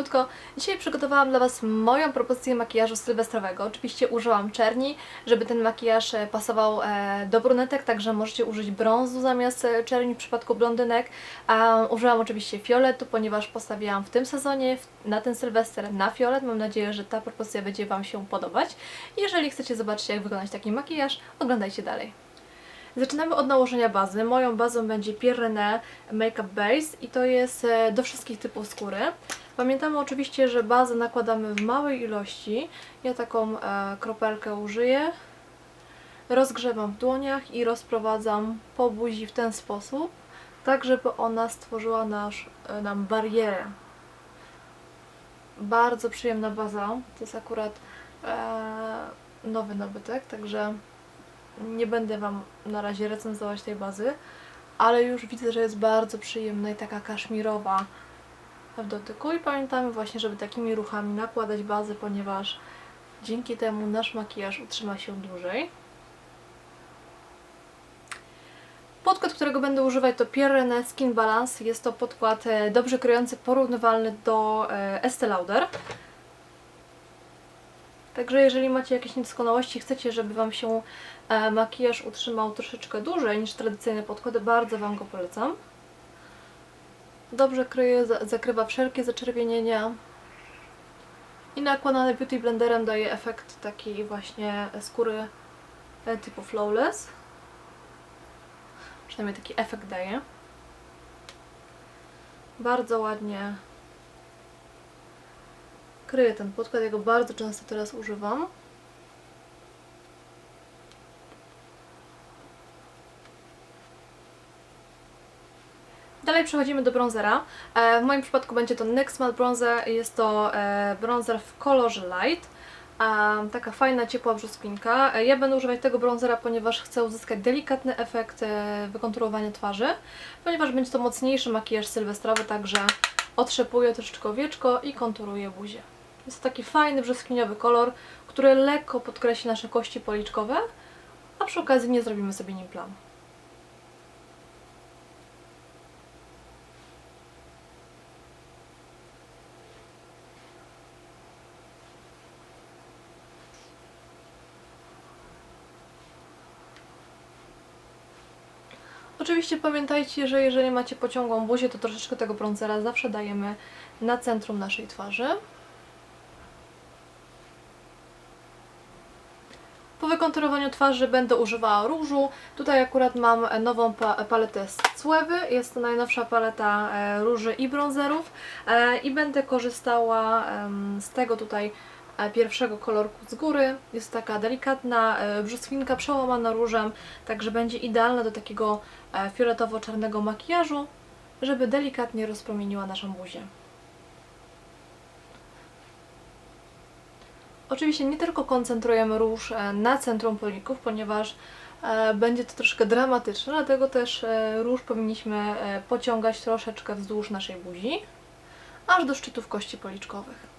cieplutko. Dzisiaj przygotowałam dla Was moją propozycję makijażu sylwestrowego. Oczywiście użyłam czerni, żeby ten makijaż e, pasował e, do brunetek, także możecie użyć brązu zamiast e, czerni w przypadku blondynek. Użyłam oczywiście fioletu, ponieważ postawiłam w tym sezonie na ten sylwester na fiolet. Mam nadzieję, że ta propozycja będzie Wam się podobać. Jeżeli chcecie zobaczyć jak wyglądać taki makijaż, oglądajcie dalej. Zaczynamy od nałożenia bazy. Moją bazą będzie Pierre Makeup Base i to jest do wszystkich typów skóry. Pamiętamy oczywiście, że bazę nakładamy w małej ilości. Ja taką e, kropelkę użyję. Rozgrzewam w dłoniach i rozprowadzam po buzi w ten sposób, tak żeby ona stworzyła nasz, e, nam barierę. Bardzo przyjemna baza. To jest akurat e, nowy nabytek, także nie będę Wam na razie recenzować tej bazy, ale już widzę, że jest bardzo przyjemna i taka kaszmirowa w dotyku. I pamiętamy właśnie, żeby takimi ruchami nakładać bazę, ponieważ dzięki temu nasz makijaż utrzyma się dłużej. Podkład, którego będę używać to Pierre Skin Balance. Jest to podkład e, dobrze kryjący, porównywalny do e, Estee Lauder. Także jeżeli macie jakieś niedoskonałości, chcecie, żeby Wam się e, makijaż utrzymał troszeczkę dłużej niż tradycyjne podkłady, bardzo Wam go polecam. Dobrze kryje, za- zakrywa wszelkie zaczerwienienia. I nakładany Beauty Blenderem daje efekt takiej właśnie skóry e, typu flawless. Przynajmniej taki efekt daje. Bardzo ładnie kryję ten podkład, ja go bardzo często teraz używam. Dalej przechodzimy do bronzera. E, w moim przypadku będzie to NYX Matte Bronzer. Jest to e, bronzer w kolorze light. Taka fajna, ciepła brzoskwinka. E, ja będę używać tego bronzera, ponieważ chcę uzyskać delikatny efekt wykonturowania twarzy. Ponieważ będzie to mocniejszy makijaż sylwestrowy, także otrzepuję troszeczkę owieczko i konturuję buzię. Jest to taki fajny, brzoskwiniowy kolor, który lekko podkreśli nasze kości policzkowe, a przy okazji nie zrobimy sobie nim plam. Oczywiście pamiętajcie, że jeżeli macie pociągłą buzię, to troszeczkę tego bronzera zawsze dajemy na centrum naszej twarzy. Po wykonturowaniu twarzy będę używała różu. Tutaj akurat mam nową pa paletę z Cłewy. Jest to najnowsza paleta e, róży i bronzerów. E, I będę korzystała z tego tutaj pierwszego kolorku z góry. Jest taka delikatna e, brzoskwinka przełamana różem, także będzie idealna do takiego e, fioletowo-czarnego makijażu, żeby delikatnie rozpromieniła naszą buzię. Oczywiście nie tylko koncentrujemy róż e, na centrum polików, ponieważ e, będzie to troszkę dramatyczne, dlatego też e, róż powinniśmy e, pociągać troszeczkę wzdłuż naszej buzi, aż do szczytów kości policzkowych.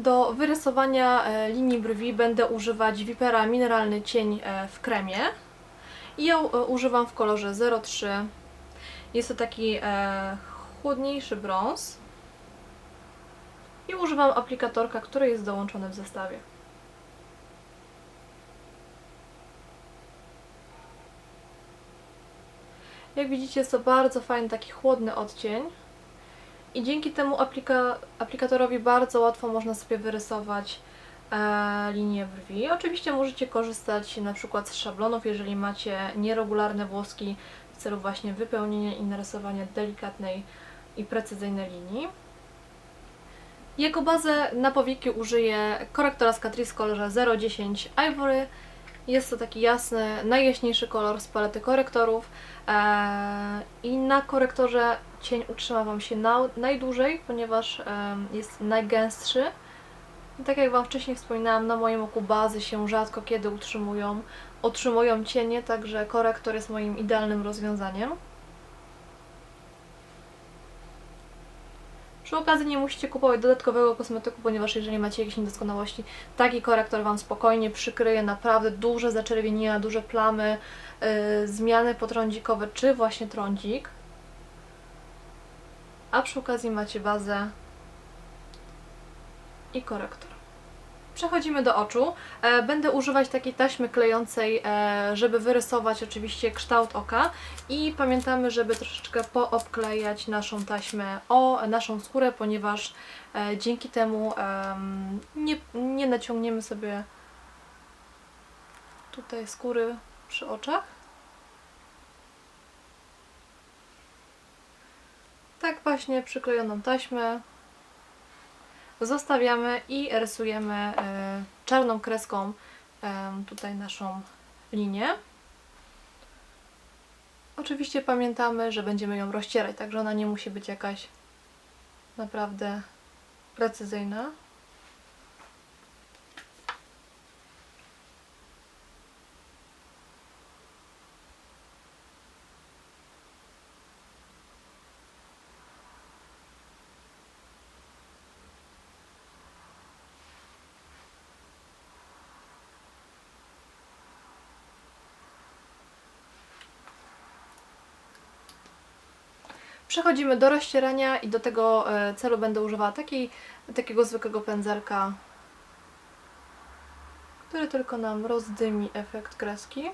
Do wyrysowania e, linii brwi będę używać Vipera Mineralny Cień e, w kremie. I ją e, używam w kolorze 03. Jest to taki chłodniejszy brąz. I używam aplikatorka, który jest dołączony w zestawie. Jak widzicie jest to bardzo fajny, taki chłodny odcień. I dzięki temu aplika aplikatorowi bardzo łatwo można sobie wyrysować e, linię brwi. Oczywiście możecie korzystać na przykład z szablonów, jeżeli macie nieregularne włoski w celu właśnie wypełnienia i narysowania delikatnej i precyzyjnej linii. Jako bazę na powieki użyję korektora z Catrice w kolorze 010 Ivory. Jest to taki jasny, najjaśniejszy kolor z palety korektorów eee, i na korektorze cień utrzyma Wam się na, najdłużej, ponieważ em, jest najgęstszy. I tak jak Wam wcześniej wspominałam, na moim oku bazy się rzadko kiedy utrzymują, otrzymują cienie, także korektor jest moim idealnym rozwiązaniem. Przy okazji nie musicie kupować dodatkowego kosmetyku, ponieważ jeżeli macie jakieś niedoskonałości, taki korektor Wam spokojnie przykryje naprawdę duże zaczerwienienia, duże plamy, yy, zmiany potrądzikowe, czy właśnie trądzik. A przy okazji macie bazę i korektor. Przechodzimy do oczu. E, Będę używać takiej taśmy klejącej, e, żeby wyrysować oczywiście kształt oka i pamiętamy, żeby troszeczkę poobklejać naszą taśmę o naszą skórę, ponieważ e, dzięki temu em, nie, nie naciągniemy sobie tutaj skóry przy oczach. Tak właśnie przyklejoną taśmę zostawiamy i rysujemy e, czarną kreską e, tutaj naszą linię. Oczywiście pamiętamy, że będziemy ją rozcierać, także ona nie musi być jakaś naprawdę precyzyjna. Przechodzimy do rozcierania i do tego e, celu będę używała takiego zwykłego pędzelka, który tylko nam rozdymi efekt kreski.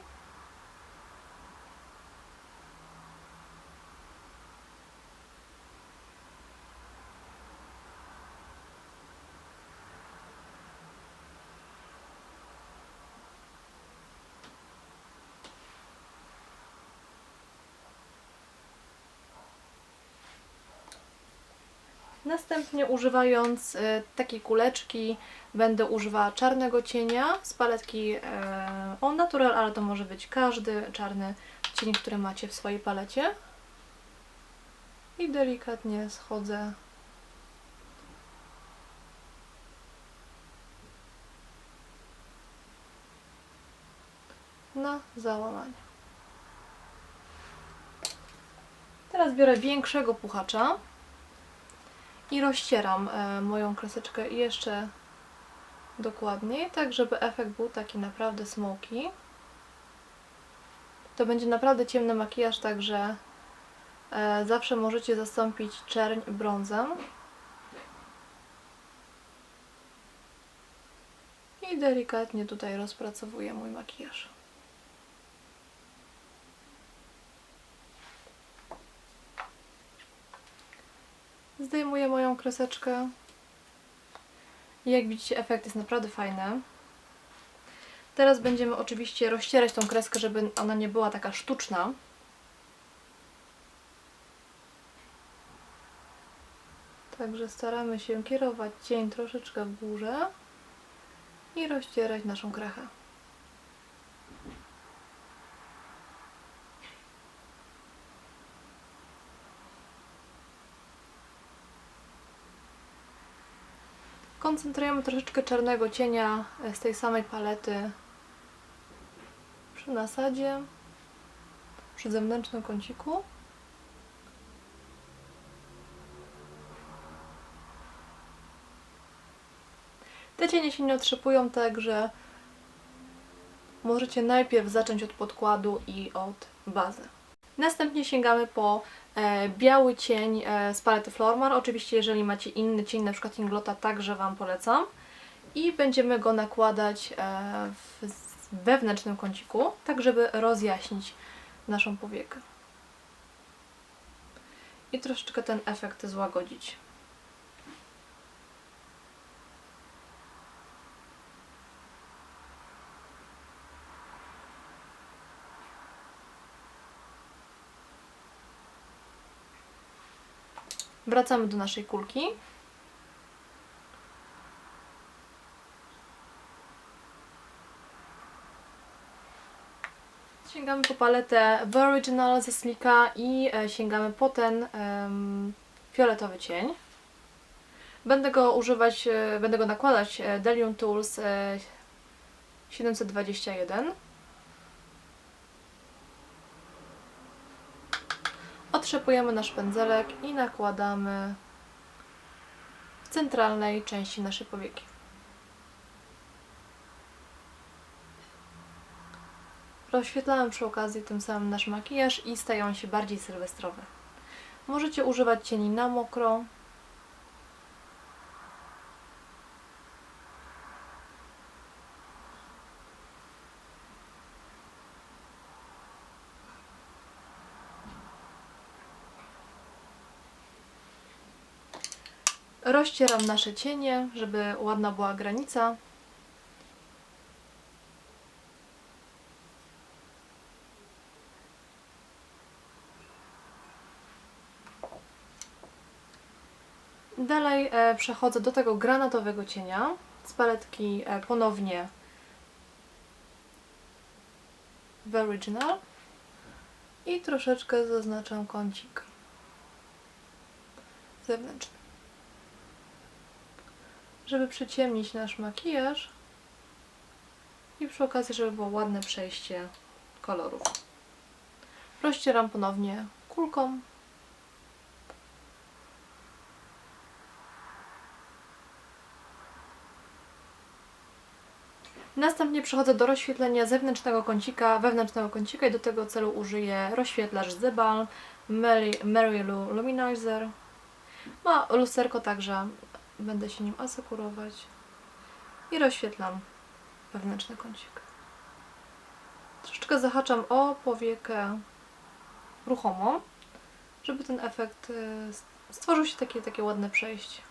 Następnie używając e, takiej kuleczki będę używała czarnego cienia z paletki e, On Natural, ale to może być każdy czarny cień, który macie w swojej palecie. I delikatnie schodzę na załamanie. Teraz biorę większego puchacza i rozcieram e, moją kreseczkę jeszcze dokładniej, tak żeby efekt był taki naprawdę smoky. To będzie naprawdę ciemny makijaż, także e, zawsze możecie zastąpić czerń brązem. I delikatnie tutaj rozpracowuję mój makijaż. Zdejmuję moją kreseczkę. I jak widzicie, efekt jest naprawdę fajny. Teraz będziemy oczywiście rozcierać tą kreskę, żeby ona nie była taka sztuczna. Także staramy się kierować cień troszeczkę w górze i rozcierać naszą krechę. Koncentrujemy troszeczkę czarnego cienia e, z tej samej palety przy nasadzie, przy zewnętrznym kąciku. Te cienie się nie otrzepują, także możecie najpierw zacząć od podkładu i od bazy. Następnie sięgamy po e, biały cień e, z palety Flormar. Oczywiście jeżeli macie inny cień, na przykład Inglota, także Wam polecam. I będziemy go nakładać e, w wewnętrznym kąciku, tak żeby rozjaśnić naszą powiekę. I troszeczkę ten efekt złagodzić. Wracamy do naszej kulki. Sięgamy po paletę The Original ze Slika i e, sięgamy po ten em, fioletowy cień. Będę go używać, e, będę go nakładać e, Delium Tools e, 721. Otrzepujemy nasz pędzelek i nakładamy w centralnej części naszej powieki. Rozświetlamy przy okazji tym samym nasz makijaż i stają się bardziej sylwestrowe. Możecie używać cieni na mokro, Rozcieram nasze cienie, żeby ładna była granica. Dalej e, przechodzę do tego granatowego cienia z paletki e, ponownie w Original i troszeczkę zaznaczam kącik zewnętrzny żeby przyciemnić nasz makijaż i przy okazji, żeby było ładne przejście kolorów. Rozcieram ponownie kulką. Następnie przechodzę do rozświetlenia zewnętrznego kącika, wewnętrznego kącika i do tego celu użyję rozświetlacz Zebal Mary, Mary Lou Luminizer. Ma lusterko także Będę się nim asekurować i rozświetlam wewnętrzny kącik. Troszeczkę zahaczam o powiekę ruchomą, żeby ten efekt y, stworzył się takie, takie ładne przejście.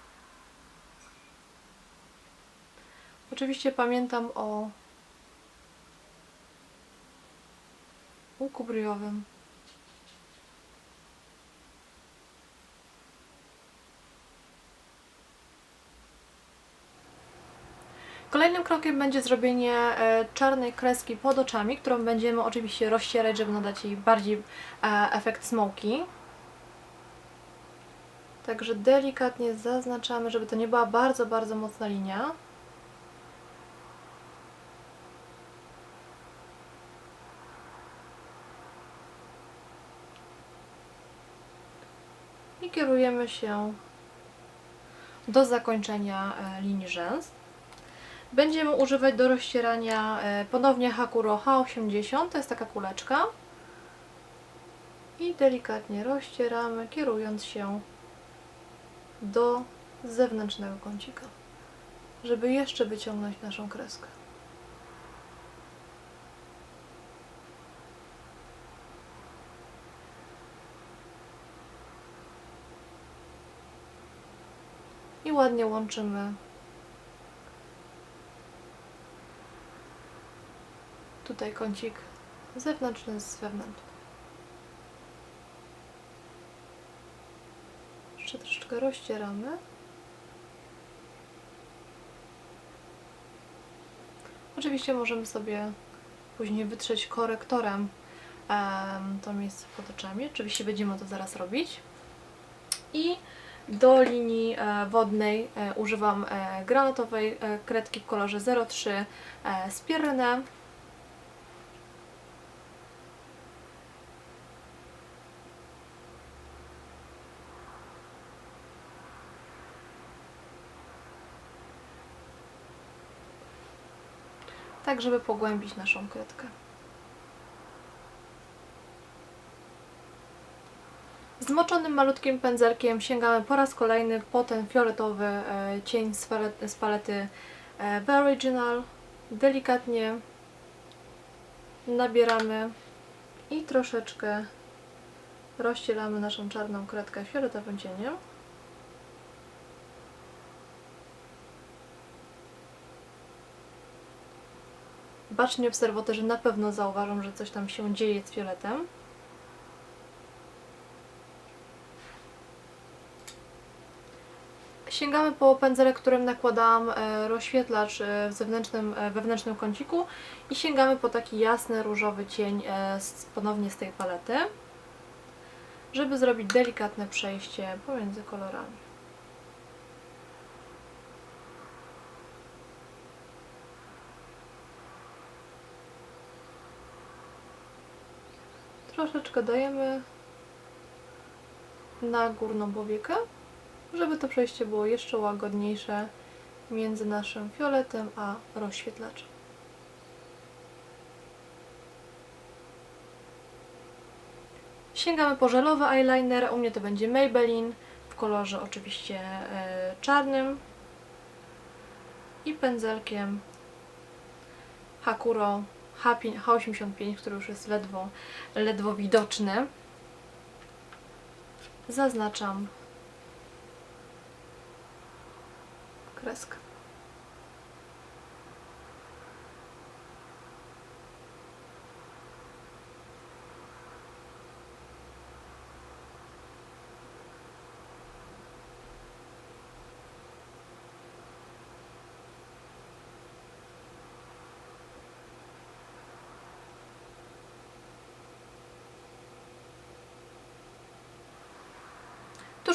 Oczywiście pamiętam o łuku bryjowym. Kolejnym krokiem będzie zrobienie e, czarnej kreski pod oczami, którą będziemy oczywiście rozcierać, żeby nadać jej bardziej e, efekt smoki. Także delikatnie zaznaczamy, żeby to nie była bardzo, bardzo mocna linia. I kierujemy się do zakończenia e, linii rzęs. Będziemy używać do rozcierania e, ponownie Hakuro H80, to jest taka kuleczka. I delikatnie rozcieramy, kierując się do zewnętrznego kącika, żeby jeszcze wyciągnąć naszą kreskę. I ładnie łączymy Tutaj kącik zewnętrzny z wewnętrznym. Jeszcze troszeczkę rozcieramy. Oczywiście możemy sobie później wytrzeć korektorem to miejsce pod oczami. Oczywiście będziemy to zaraz robić. I do linii e, wodnej e, używam e, granatowej kredki w kolorze 03 e, z Pierrynę. Tak żeby pogłębić naszą kredkę. Zmoczonym malutkim pędzelkiem sięgamy po raz kolejny po ten fioletowy e, cień z palety, z palety The Original. Delikatnie nabieramy i troszeczkę rozcielamy naszą czarną kredkę fioletowym cieniem. Baczni obserwatorzy na pewno zauważą, że coś tam się dzieje z fioletem. Sięgamy po pędzelek, którym nakładałam e, rozświetlacz e, w zewnętrznym, e, wewnętrznym kąciku i sięgamy po taki jasny, różowy cień ponownie z tej palety, żeby zrobić delikatne przejście pomiędzy kolorami. Troszeczkę dajemy na górną powiekę żeby to przejście było jeszcze łagodniejsze między naszym fioletem a rozświetlaczem. Sięgamy po żelowy eyeliner, u mnie to będzie Maybelline w kolorze oczywiście e, czarnym i pędzelkiem Hakuro H5 H85, który już jest ledwo, ledwo widoczny. Zaznaczam kreskę.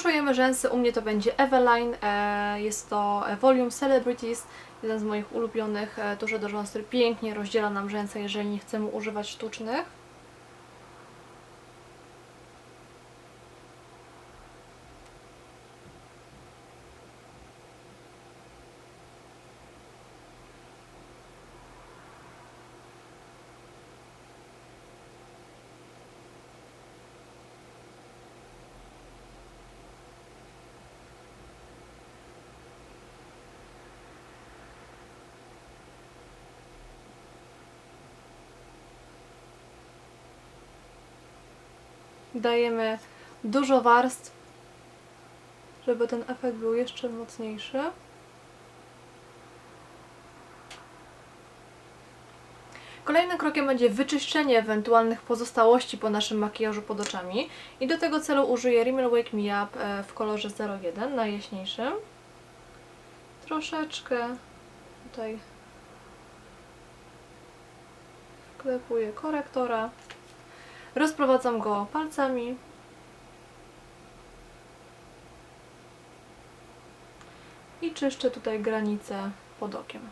Tuszujemy rzęsy, u mnie to będzie Eveline, e, jest to Volume Celebrities, jeden z moich ulubionych tuszy do rzęs, pięknie rozdziela nam rzęsy, jeżeli nie chcemy używać sztucznych. Dajemy dużo warstw, żeby ten efekt był jeszcze mocniejszy. Kolejnym krokiem będzie wyczyszczenie ewentualnych pozostałości po naszym makijażu pod oczami i do tego celu użyję Rimmel Wake Me Up e, w kolorze 01, najjaśniejszym. Troszeczkę tutaj wklepuję korektora. Rozprowadzam go palcami. I czyszczę tutaj granicę pod okiem.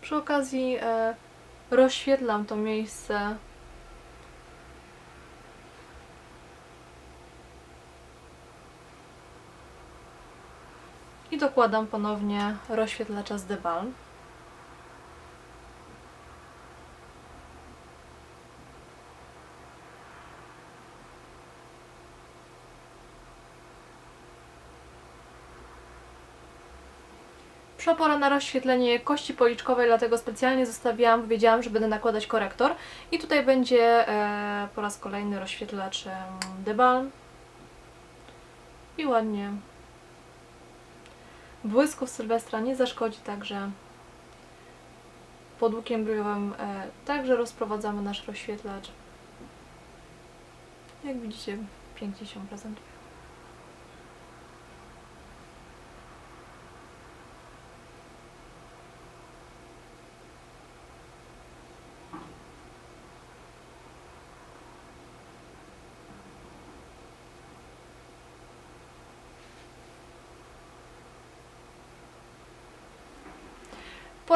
Przy okazji e, rozświetlam to miejsce i dokładam ponownie rozświetlacza z The Balm. Przepora na rozświetlenie kości policzkowej, dlatego specjalnie zostawiłam, wiedziałam, że będę nakładać korektor. I tutaj będzie e, po raz kolejny rozświetlacz The Balm. I ładnie błysków Sylwestra nie zaszkodzi, także pod łukiem bryłowym e, także rozprowadzamy nasz rozświetlacz. Jak widzicie, pięknie się prezentuje.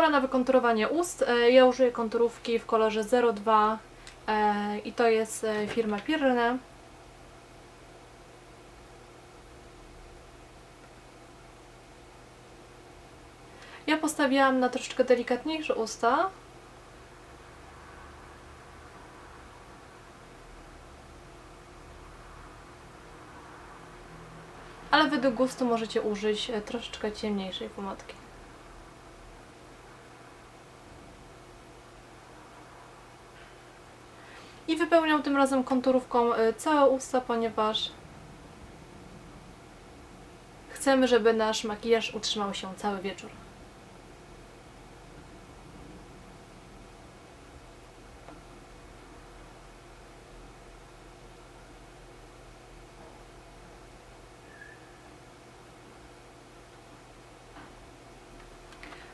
Pora na wykonturowanie ust. E, Ja użyję konturówki w kolorze 02 e, i to jest e, firma Pirne. Ja postawiłam na troszeczkę delikatniejsze usta. Ale według gustu możecie użyć troszeczkę ciemniejszej pomadki. I wypełniam tym razem konturówką y, całe usta, ponieważ chcemy, żeby nasz makijaż utrzymał się cały wieczór.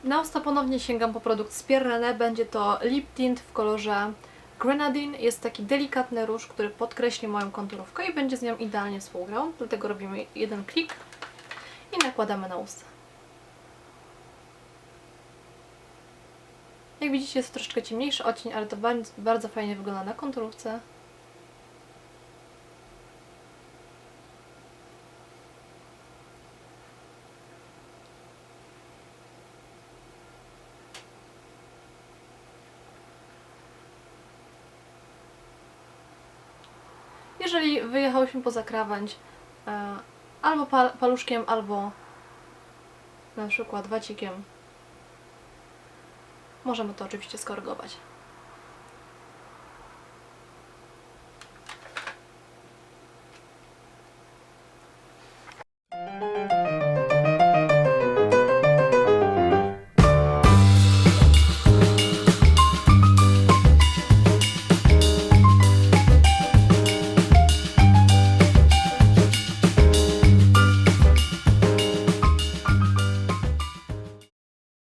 Na usta ponownie sięgam po produkt z Pierre Będzie to lip tint w kolorze Grenadine. Jest taki delikatny róż, który podkreśli moją konturówkę i będzie z nią idealnie współgrał. Dlatego robimy jeden klik i nakładamy na usta. Jak widzicie jest troszeczkę ciemniejszy odcień, ale to bardzo, bardzo fajnie wygląda na konturówce. Jeżeli wyjechałyśmy poza krawędź e, albo pa, paluszkiem, albo na przykład wacikiem, możemy to oczywiście skorygować.